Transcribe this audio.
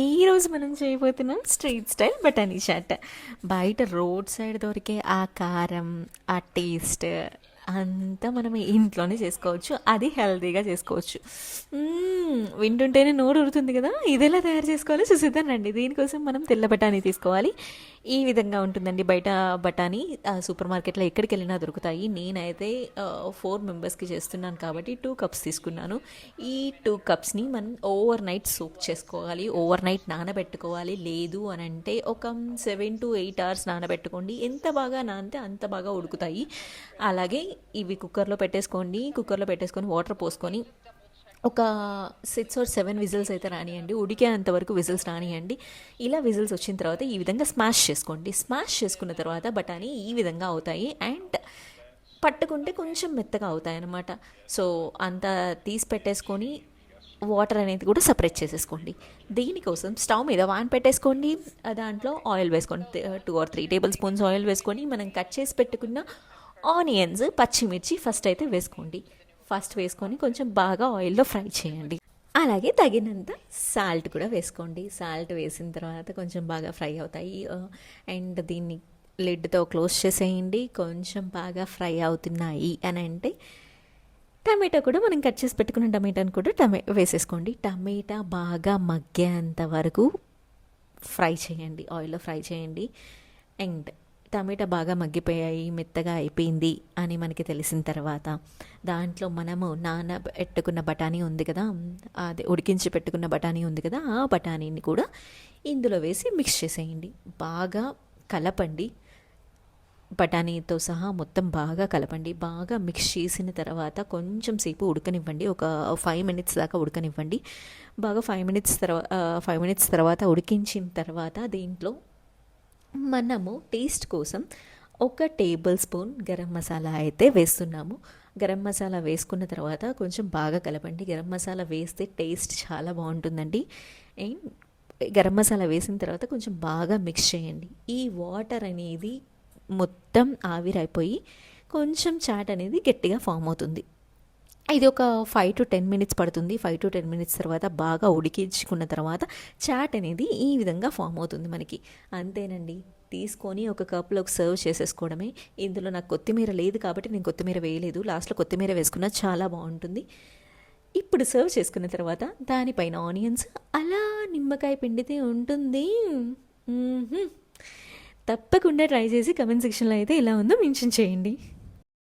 ఈరోజు మనం చేయబోతున్నాం స్ట్రీట్ స్టైల్ బటానీ చాట్ బయట రోడ్ సైడ్ దొరికే ఆ కారం ఆ టేస్ట్ అంతా మనం ఇంట్లోనే చేసుకోవచ్చు. అది హెల్తీగా చేసుకోవచ్చు. వింటుంటేనే నోరు ఉడుతుంది కదా? ఇది ఎలా తయారు చేసుకోవాలో చూసిద్దానండి దీనికోసం మనం తెల్ల బఠానీ తీసుకోవాలి. ఈ విధంగా ఉంటుందండి బయట బఠానీ సూపర్ మార్కెట్లో ఎక్కడికి వెళ్ళినా దొరుకుతాయి. నేనైతే ఫోర్ మెంబర్స్కి చేస్తున్నాను కాబట్టి టూ కప్స్ తీసుకున్నాను. ఈ టూ కప్స్ని మనం ఓవర్ నైట్ సోక్ చేసుకోవాలి. ఓవర్ నైట్ నానబెట్టుకోవాలి. లేదు అని అంటే ఒక సెవెన్ టు ఎయిట్ అవర్స్ నానబెట్టుకోండి. ఎంత బాగా నానితే అంత బాగా ఉడుకుతాయి. అలాగే ఇవి కుక్కర్లో పెట్టేసుకోండి. కుక్కర్లో పెట్టేసుకొని వాటర్ పోసుకొని ఒక సిక్స్ ఆర్ సెవెన్ విజిల్స్ అయితే రానియండి ఉడికేంత వరకు విజిల్స్ రానియండి. ఇలా విజిల్స్ వచ్చిన తర్వాత ఈ విధంగా స్మాష్ చేసుకోండి. స్మాష్ చేసుకున్న తర్వాత బఠానీ ఈ విధంగా అవుతాయి అండ్ పట్టుకుంటే కొంచెం మెత్తగా అవుతాయి అన్నమాట సో అంత తీసి పెట్టేసుకొని వాటర్ అనేది కూడా సపరేట్ చేసేసుకోండి. దీనికోసం స్టవ్ మీద వాన్ పెట్టేసుకోండి. దాంట్లో ఆయిల్ వేసుకోండి two or three tablespoons oil వేసుకొని మనం కట్ చేసి పెట్టుకున్న ఆనియన్స్ పచ్చిమిర్చి ఫస్ట్ అయితే వేసుకోండి. ఫస్ట్ వేసుకొని కొంచెం బాగా ఆయిల్లో ఫ్రై చేయండి. అలాగే తగినంత సాల్ట్ కూడా వేసుకోండి. సాల్ట్ వేసిన తర్వాత కొంచెం బాగా ఫ్రై అవుతాయి. అండ్ దీన్ని లిడ్తో క్లోజ్ చేసేయండి. కొంచెం బాగా ఫ్రై అవుతున్నాయి అని అంటే టమాటా కూడా మనం కట్ చేసి పెట్టుకున్న టమాటాను కూడా టమే వేసేసుకోండి. టమాటా బాగా మగ్గేంత వరకు ఫ్రై చేయండి. ఆయిల్లో ఫ్రై చేయండి. అండ్ టమాటా బాగా మగ్గిపోయాయి మెత్తగా అయిపోయింది అని మనకి తెలిసిన తర్వాత దాంట్లో మనము నాన పెట్టుకున్న బఠానీ ఉంది కదా అది ఉడికించి పెట్టుకున్న బఠానీ ఉంది కదా ఆ బఠానీని కూడా ఇందులో వేసి మిక్స్ చేసేయండి. బాగా కలపండి. బఠానీతో సహా మొత్తం బాగా కలపండి. బాగా మిక్స్ చేసిన తర్వాత కొంచెం సేపు ఉడకనివ్వండి. ఒక ఫైవ్ మినిట్స్ దాకా ఉడకనివ్వండి. బాగా ఫైవ్ మినిట్స్ తర్వాత ఫైవ్ మినిట్స్ తర్వాత ఉడికించిన తర్వాత దీంట్లో మనము టేస్ట్ కోసం ఒక టేబుల్ స్పూన్ గరం మసాలా అయితే వేస్తున్నాము. గరం మసాలా వేసుకున్న తర్వాత కొంచెం బాగా కలపండి. గరం మసాలా వేస్తే టేస్ట్ చాలా బాగుంటుందండి. అండ్ గరం మసాలా వేసిన తర్వాత కొంచెం బాగా మిక్స్ చేయండి. ఈ వాటర్ అనేది మొత్తం ఆవిరైపోయి కొంచెం చాట్ అనేది గట్టిగా ఫామ్ అవుతుంది. ఇది ఒక ఫైవ్ టు టెన్ మినిట్స్ పడుతుంది. ఫైవ్ టు టెన్ మినిట్స్ తర్వాత బాగా ఉడికించుకున్న తర్వాత చాట్ అనేది ఈ విధంగా ఫామ్ అవుతుంది మనకి. అంతేనండి. తీసుకొని ఒక కప్లోకి సర్వ్ చేసేసుకోవడమే. ఇందులో నాకు కొత్తిమీర లేదు కాబట్టి నేను కొత్తిమీర వేయలేదు. లాస్ట్లో కొత్తిమీర వేసుకున్నా చాలా బాగుంటుంది. ఇప్పుడు సర్వ్ చేసుకున్న తర్వాత దానిపైన ఆనియన్స్ అలా నిమ్మకాయ పిండితే ఉంటుంది. తప్పకుండా ట్రై చేసి కమెంట్ సెక్షన్లో అయితే ఇలా ఉందో మెన్షన్ చేయండి.